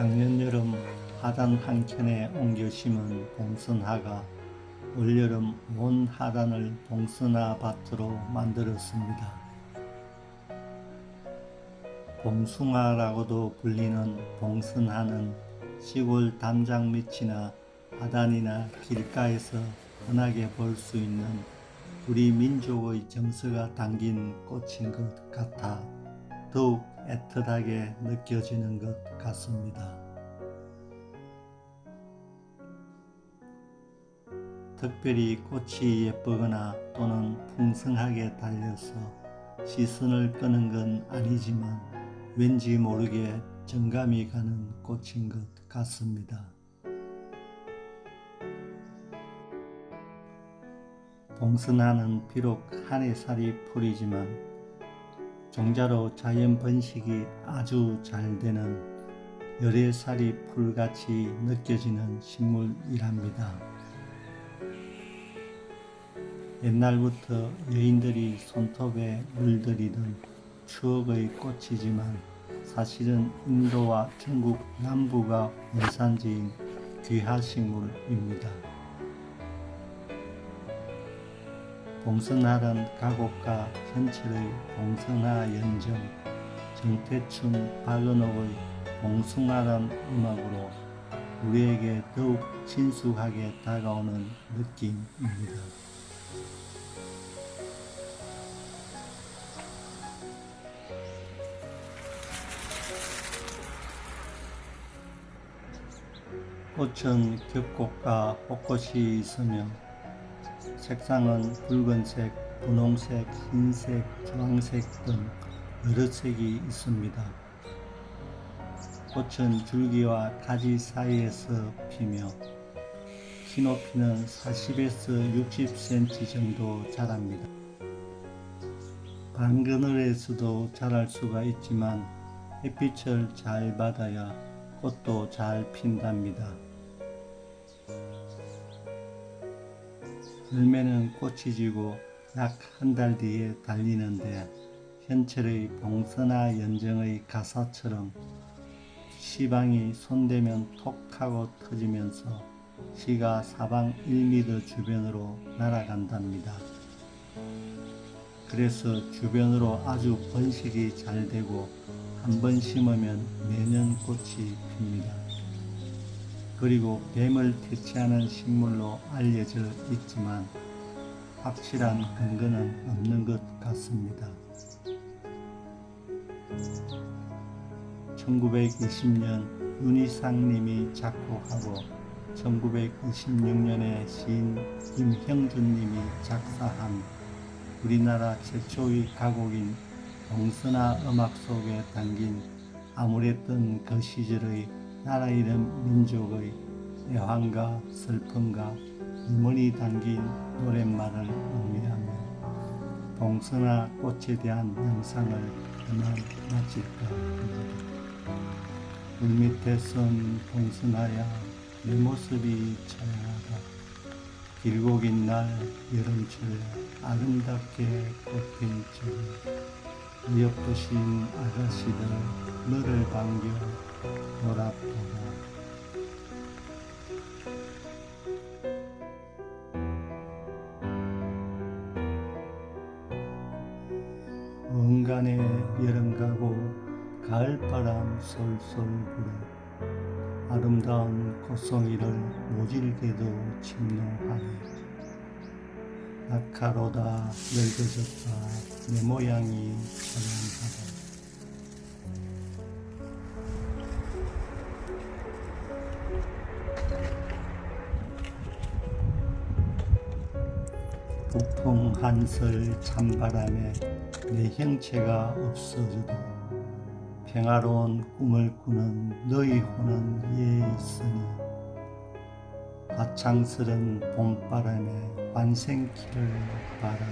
작년 여름 하단 한켠에 옮겨 심은 봉선화가 올여름 온 하단을 봉선화 밭으로 만들었습니다. 봉숭아라고도 불리는 봉선화는 시골 담장 밑이나 하단이나 길가에서 흔하게 볼 수 있는 우리 민족의 정서가 담긴 꽃인 것 같아 더욱 애틋하게 느껴지는 것 같습니다. 특별히 꽃이 예쁘거나 또는 풍성하게 달려서 시선을 끄는 건 아니지만 왠지 모르게 정감이 가는 꽃인 것 같습니다. 봉선화는 비록 한 해 살이 풀이지만 종자로 자연 번식이 아주 잘 되는 열애살이 풀같이 느껴지는 식물이랍니다. 옛날부터 여인들이 손톱에 물들이던 추억의 꽃이지만 사실은 인도와 중국 남부가 원산지인 귀하식물입니다. 봉선화는 가곡과 현철의 봉선화 연정, 정태춘, 박은옥의 봉숭아란 음악으로 우리에게 더욱 친숙하게 다가오는 느낌입니다. 꽃은 겹꽃과 벚꽃이 있으며 색상은 붉은색, 분홍색, 흰색, 주황색 등 여러 색이 있습니다. 꽃은 줄기와 가지 사이에서 피며 키 높이는 40에서 60cm 정도 자랍니다. 반그늘에서도 자랄 수가 있지만 햇빛을 잘 받아야 꽃도 잘 핀답니다. 열매는 꽃이 지고 약 한 달 뒤에 달리는데 현철의 봉선화 연정의 가사처럼 시방이 손대면 톡하고 터지면서 시가 사방 1m 주변으로 날아간답니다. 그래서 주변으로 아주 번식이 잘 되고 한 번 심으면 매년 꽃이 핍니다. 그리고 뱀을 퇴치하는 식물로 알려져 있지만 확실한 근거는 없는 것 같습니다. 1920년 윤희상님이 작곡하고 1926년에 시인 김형준님이 작사한 우리나라 최초의 가곡인 동서나 음악 속에 담긴 아무랬던 그 시절의 나라 이름 민족의 애환과 슬픔과 유머이 담긴 노랫말을 의미하며 봉선화 꽃에 대한 영상을 그만 마칠까 합니다. 물 밑에 선 봉선화야 내 모습이 찬양하다 길고 긴 날 여름철 아름답게 꽃핀 절 어여쁘신 아가씨들 너를 반겨 돌아보라 언간에 여름 가고 가을 바람 솔솔 불어 아름다운 꽃송이를 모질게도 침노하네. 낙하로다 늙어졌다 내 모양이 찬양하다 북풍 한설 찬바람에 내 형체가 없어져도 평화로운 꿈을 꾸는 너희 혼은 예 있으니 화창스런 봄바람에 환생키를 바라며